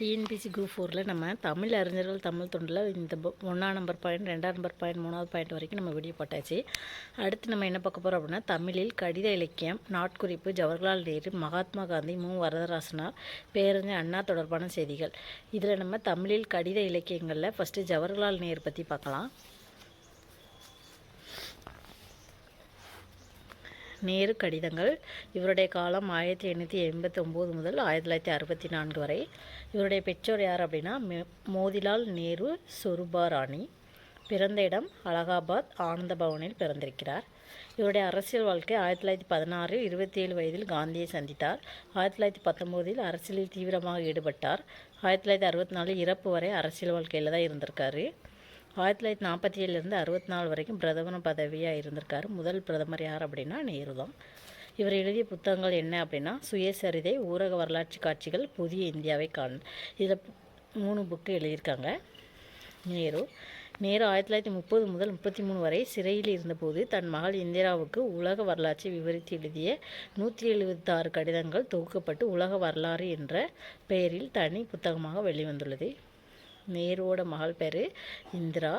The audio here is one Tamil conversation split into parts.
டிஎன்பிசி குரூப் ஃபோரில் நம்ம தமிழ் அறிஞர்கள் தமிழ் தொண்டில் இந்த ஒன்றாம் நம்பர் பாயிண்ட் ரெண்டாம் நம்பர் பாயிண்ட் மூணாவது பாயிண்ட் வரைக்கும் நம்ம வீடியோ போட்டாச்சு. அடுத்து நம்ம என்ன பார்க்க போகிறோம் அப்படின்னா தமிழில் கடித இலக்கியம் நாட்குறிப்பு ஜவஹர்லால் நேரு மகாத்மா காந்தி மு. வரதராசனார் பேரறிஞர் அண்ணா தொடர்பான செய்திகள். இதில் நம்ம தமிழில் கடித இலக்கியங்களில் ஃபஸ்ட்டு ஜவஹர்லால் நேரு பற்றி பார்க்கலாம். நேரு கடிதங்கள். இவருடைய காலம் ஆயிரத்தி எண்ணூற்றி எண்பத்தி ஒம்பது முதல் ஆயிரத்தி தொள்ளாயிரத்தி அறுபத்தி நான்கு வரை. இவருடைய பெற்றோர் யார் அப்படின்னா மெ- மோதிலால் நேரு சொருபா ராணி பிறந்த இடம் அலகாபாத் ஆனந்த பவனில் பிறந்திருக்கிறார். இவருடைய அரசியல் வாழ்க்கை ஆயிரத்தி தொள்ளாயிரத்தி பதினாறு இருபத்தி ஏழு வயதில் காந்தியை சந்தித்தார். ஆயிரத்தி தொள்ளாயிரத்தி பத்தொம்போதில் அரசியலில் தீவிரமாக ஈடுபட்டார். ஆயிரத்தி தொள்ளாயிரத்தி அறுபத்தி நாலு இறப்பு வரை அரசியல் வாழ்க்கையில் தான் இருந்திருக்காரு. ஆயிரத்தி தொள்ளாயிரத்தி நாற்பத்தி ஏழுலேருந்து அறுபத்தி நாலு வரைக்கும் பிரதமர் பதவியாக இருந்திருக்கார். முதல் பிரதமர் யார் அப்படின்னா நேரு தான் இவர் எழுதிய புத்தகங்கள் என்ன அப்படின்னா சுயசரிதை ஊரக வரலாற்று காட்சிகள் புதிய இந்தியாவை காண் இதில் மூணு புக்கு எழுதியிருக்காங்க. நேரு. நேரு ஆயிரத்தி தொள்ளாயிரத்தி முப்பது முதல் முப்பத்தி மூணு வரை சிறையில் இருந்தபோது தன் மகள் இந்திராவுக்கு உலக வரலாற்றை விவரித்து எழுதிய நூற்றி எழுபத்தாறு கடிதங்கள் தொகுக்கப்பட்டு உலக வரலாறு என்ற பெயரில் தனி புத்தகமாக வெளிவந்துள்ளது. நேருவோட மகள் பேர் இந்திரா.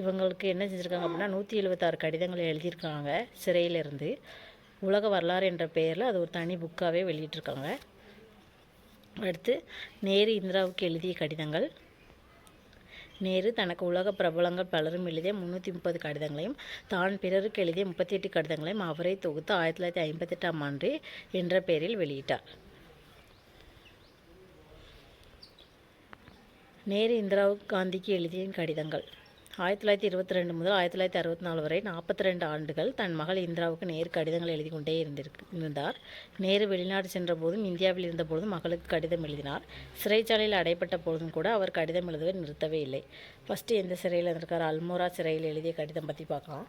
இவங்களுக்கு என்ன செஞ்சுருக்காங்க அப்படின்னா நூற்றி எழுபத்தாறு கடிதங்களை எழுதியிருக்காங்க சிறையிலிருந்து. உலக வரலாறு என்ற பெயரில் அது ஒரு தனி புக்காகவே வெளியிட்டிருக்காங்க. அடுத்து நேரு இந்திராவுக்கு எழுதிய கடிதங்கள். நேரு தனக்கு உலக பிரபலங்கள் பலரும் எழுதிய முந்நூற்றி முப்பது கடிதங்களையும் தான் பிறருக்கு எழுதிய முப்பத்தி எட்டு கடிதங்களையும் அவரை தொகுத்து ஆயிரத்தி தொள்ளாயிரத்தி ஐம்பத்தெட்டாம் ஆண்டு என்ற பெயரில் வெளியிட்டார். நேரு இந்திரா காந்திக்கு எழுதிய கடிதங்கள். ஆயிரத்தி தொள்ளாயிரத்தி இருபத்தி ரெண்டு முதல் ஆயிரத்தி தொள்ளாயிரத்தி அறுபத்தி நாலு வரை நாற்பத்தி ரெண்டு ஆண்டுகள் தன் மகள் இந்திராவுக்கு நேரு கடிதங்கள் எழுதி கொண்டே இருந்திருக்கு இருந்தார். நேரு வெளிநாடு சென்ற போதும் இந்தியாவில் இருந்தபோதும் மகளுக்கு கடிதம் எழுதினார். சிறைச்சாலையில் அடைப்பட்ட போதும் கூட அவர் கடிதம் எழுதுவதை நிறுத்தவே இல்லை. ஃபஸ்ட்டு எந்த சிறையில் இருந்திருக்கார் அல்மோரா சிறையில் எழுதிய கடிதம் பற்றி பார்க்கலாம்.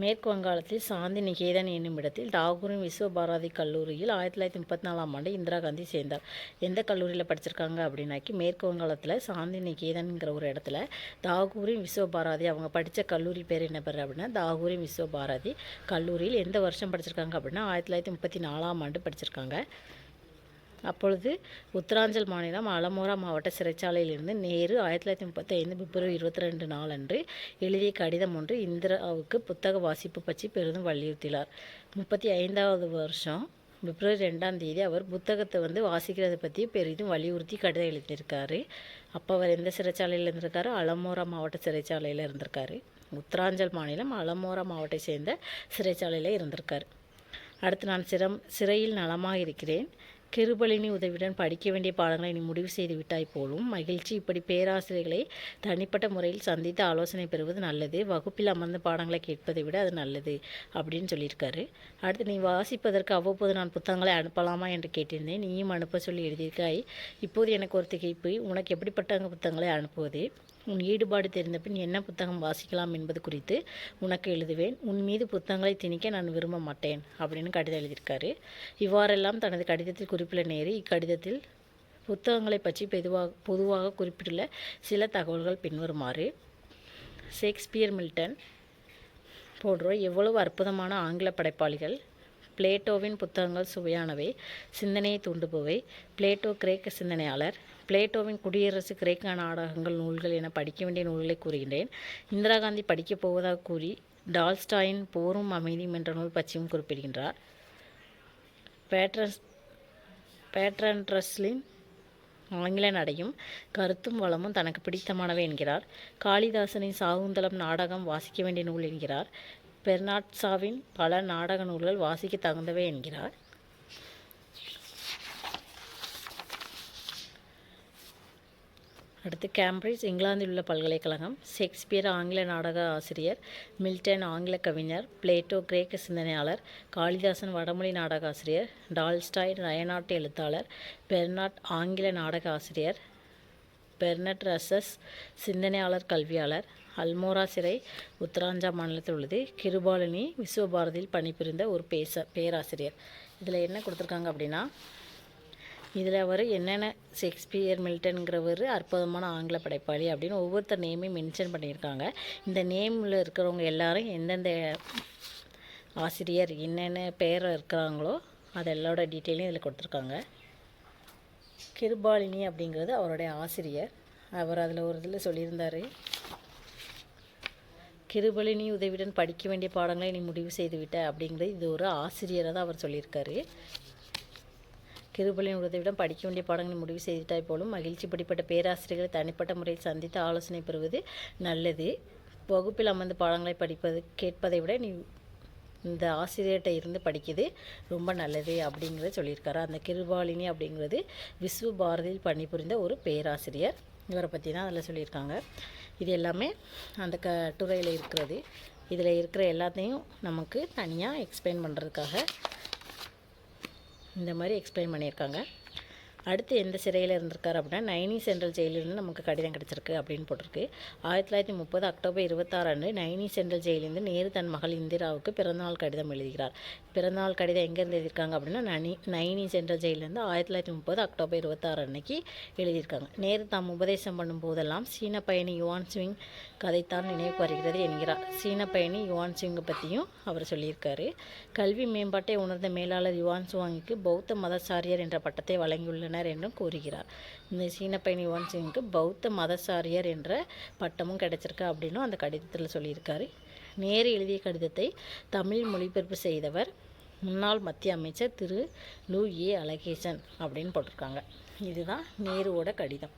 மேற்கு வங்காளத்தில் சாந்தி நிகேதன் என்னும் இடத்தில் தாகூரின் விஸ்வபாரதி கல்லூரியில் ஆயிரத்தி தொள்ளாயிரத்தி முப்பத்தி நாலாம் ஆண்டு இந்திரா காந்தி சேர்ந்தார். எந்த கல்லூரியில் படிச்சிருக்காங்க அப்படின்னாக்கி மேற்கு வங்காளத்தில் சாந்தி நிகேதன்ங்கிற ஒரு இடத்துல தாகூரின் விஸ்வபாரதி அவங்க படித்த கல்லூரி பேர் என்ன பேர் அப்படின்னா தாகூரின் விஸ்வபாரதி கல்லூரியில் எந்த வருஷம் படிச்சிருக்காங்க அப்படின்னா ஆயிரத்தி தொள்ளாயிரத்தி முப்பத்தி நாலாம் ஆண்டு படிச்சிருக்காங்க. அப்பொழுது உத்தராஞ்சல் மாநிலம் அலமோரா மாவட்ட சிறைச்சாலையிலிருந்து நேரு ஆயிரத்தி தொள்ளாயிரத்தி முப்பத்தி ஐந்து பிப்ரவரி இருபத்தி ரெண்டு நாளன்று எழுதிய கடிதம் ஒன்று இந்திராவுக்கு புத்தக வாசிப்பு பற்றி பெரிதும் வலியுறுத்தினார். முப்பத்தி ஐந்தாவது வருஷம் பிப்ரவரி ரெண்டாம் தேதி அவர் புத்தகத்தை வந்து வாசிக்கிறதை பற்றி பெரிதும் வலியுறுத்தி கடிதம் எழுதியிருக்காரு. அப்போ அவர் எந்த சிறைச்சாலையில் இருந்திருக்காரு? அலமோரா மாவட்ட சிறைச்சாலையில் இருந்திருக்காரு. உத்தராஞ்சல் மாநிலம் அலமோரா மாவட்டத்தை சேர்ந்த சிறைச்சாலையில் இருந்திருக்காரு. அடுத்து நான் சிரம் சிறையில் நலமாக இருக்கிறேன். கிருபலினி உதவியுடன் படிக்க வேண்டிய பாடங்களை நீ முடிவு செய்து விட்டாய் போலும். மகிழ்ச்சி. இப்படி பேராசிரியர்களை தனிப்பட்ட முறையில் சந்தித்து ஆலோசனை பெறுவது நல்லது. வகுப்பில் அமர்ந்த பாடங்களை கேட்பதை விட அது நல்லது அப்படின்னு சொல்லியிருக்காரு. அடுத்து நீ வாசிப்பதற்கு அவ்வப்போது நான் புத்தகங்களை அனுப்பலாமா? என்று கேட்டிருந்தேன். நீயும் அனுப்ப சொல்லி எழுதியிருக்காய். இப்போது எனக்கு ஒரு திகைப்பு. உனக்கு எப்படிப்பட்ட புத்தகங்களை அனுப்புவது? உன் ஈடுபாடு தெரிந்த பின் என்ன புத்தகம் வாசிக்கலாம் என்பது குறித்து உனக்கு எழுதுவேன். உன் மீது புத்தகங்களை திணிக்க நான் விரும்ப மாட்டேன் அப்படின்னு கடிதம் எழுதியிருக்காரு. இவ்வாறெல்லாம் தனது கடிதத்தில் குறிப்பிட நேரு. இக்கடிதத்தில் புத்தகங்களை பற்றி பெதுவாக பொதுவாக குறிப்பிட்டுள்ள சில தகவல்கள் பின்வருமாறு. ஷேக்ஸ்பியர் மில்டன் போன்றோர் எவ்வளவு அற்புதமான ஆங்கில படைப்பாளிகள். பிளேட்டோவின் புத்தகங்கள் சுவையானவை சிந்தனையை தூண்டுபவை. பிளேட்டோ கிரேக்க சிந்தனையாளர். பிளேட்டோவின் குடியரசு கிரேக்க நாடகங்கள் நூல்கள் என படிக்க வேண்டிய நூல்களை கூறுகின்றேன். இந்திரா காந்தி படிக்கப் போவதாக கூறி டால்ஸ்டாயின் போரும் அமைதியும் என்ற நூல் பற்றியும் குறிப்பிடுகின்றார். பேட்ரஸ் பேட்ரன்ட்ரஸ்லின் ஆங்கில நடையும் கருத்தும் வளமும் தனக்கு பிடித்தமானவை என்கிறார். காளிதாசனின் சாகுந்தலம் நாடகம் வாசிக்க வேண்டிய நூல் என்கிறார். பெர்னாட்சாவின் பல நாடக நூல்கள் வாசிக்க தகுந்தவை என்கிறார். அடுத்து கேம்பிரிட்ஜ் இங்கிலாந்தில் உள்ள பல்கலைக்கழகம் ஷேக்ஸ்பியர் ஆங்கில நாடக ஆசிரியர் மில்டன் ஆங்கில கவிஞர் பிளேட்டோ கிரேக்க சிந்தனையாளர் காளிதாசன் வடமொழி நாடக ஆசிரியர் டால்ஸ்டாய் நயநாட்டு எழுத்தாளர் பெர்னாட் ஆங்கில நாடக ஆசிரியர் பெர்னட் ரசஸ் சிந்தனையாளர் கல்வியாளர் அல்மோரா சிறை உத்தராஞ்சா மாநிலத்தில் உள்ளது. கிருபாலினி விஸ்வபாரதியில் பணிபுரிந்த ஒரு பேச பேராசிரியர். இதில் என்ன கொடுத்துருக்காங்க அப்படின்னா இதில் அவர் என்னென்ன ஷேக்ஸ்பியர் மில்டன்கிறவர் அற்புதமான ஆங்கில படைப்பாளி அப்படின்னு ஒவ்வொருத்தர் நேமையும் மென்ஷன் பண்ணியிருக்காங்க. இந்த நேமில் இருக்கிறவங்க எல்லாரும் எந்தெந்த ஆசிரியர் என்னென்ன பேர் இருக்கிறாங்களோ அதெல்லோட டீட்டெயிலையும் இதில் கொடுத்துருக்காங்க. கிருபாலினி அப்படிங்கிறது அவருடைய ஆசிரியர். அவர் அதில் ஒரு இதில் சொல்லியிருந்தார். கிருபலினி உதவியுடன் படிக்க வேண்டிய பாடங்களை நீ முடிவு செய்துவிட்ட அப்படிங்கிறது இது ஒரு ஆசிரியராக தான் அவர் சொல்லியிருக்காரு. கிருபலின் உதவியுடன் படிக்க வேண்டிய பாடங்களை முடிவு செய்துட்டாய் போலும் மகிழ்ச்சி படிப்பட்ட பேராசிரியர்களை தனிப்பட்ட முறையில் சந்தித்து ஆலோசனை பெறுவது நல்லது. வகுப்பில் அமர்ந்து பாடங்களை படிப்பது கேட்பதை விட நீ இந்த ஆசிரியர்கிட்ட இருந்து படிக்குது. ரொம்ப நல்லது அப்படிங்கிறத சொல்லியிருக்காரு. அந்த கிருபாலினி அப்படிங்கிறது விஸ்வ பாரதியில் பணிபுரிந்த ஒரு பேராசிரியர். இவரை பற்றி தான் அதில் சொல்லியிருக்காங்க. இது எல்லாமே அந்த கட்டுரையில் இருக்கிறது. இதில் இருக்கிற எல்லாத்தையும் நமக்கு தனியாக எக்ஸ்பிளைன் பண்ணுறதுக்காக இந்த மாதிரி எக்ஸ்பிளைன் பண்ணியிருக்காங்க. அடுத்து எந்த சிறையில் இருந்திருக்கார் அப்படின்னா நைனி சென்ட்ரல் ஜெயிலிருந்து நமக்கு கடிதம் கிடச்சிருக்கு அப்படின்னு போட்டிருக்கு. ஆயிரத்தி தொள்ளாயிரத்தி முப்பது அக்டோபர் இருபத்தாறு அன்று நைனி சென்ட்ரல் ஜெயிலிருந்து நேரு தன் மகள் இந்திராவுக்கு பிறந்தநாள் கடிதம் எழுதுகிறார். பிறந்தநாள் கடிதம் எங்கேருந்து எழுதியிருக்காங்க அப்படின்னா நனி நைனி சென்ட்ரல் ஜெயிலிருந்து ஆயிரத்தி தொள்ளாயிரத்தி முப்பது அக்டோபர் இருபத்தாறு அன்னைக்கு எழுதியிருக்காங்க. நேரு தாம் உபதேசம் பண்ணும் போதெல்லாம் சீன பயணி யுவான் சிங் கதைத்தான் நினைவு வருகிறது என்கிறார். சீன பயணி யுவான் சிங்கை பற்றியும் அவர் சொல்லியிருக்காரு. கல்வி மேம்பாட்டை உணர்ந்த மேலாளர் யுவான் சுவாங்கிக்கு பௌத்த மதசாரியர் என்ற பட்டத்தை வழங்கியுள்ளனர் என்றும் கூறுகிறார். இந்த சீனப்பயணி பயணி பௌத்த மதசாரியர் என்ற பட்டமும் கிடைச்சிருக்கு அப்படின்னும் அந்த கடிதத்தில் சொல்லியிருக்காரு. நேரு எழுதிய கடிதத்தை தமிழ் மொழிபெயர்ப்பு செய்தவர் முன்னாள் மத்திய அமைச்சர் திரு லு ஏ அழகேசன் அப்படின்னு போட்டிருக்காங்க. இதுதான் நேருவோட கடிதம்.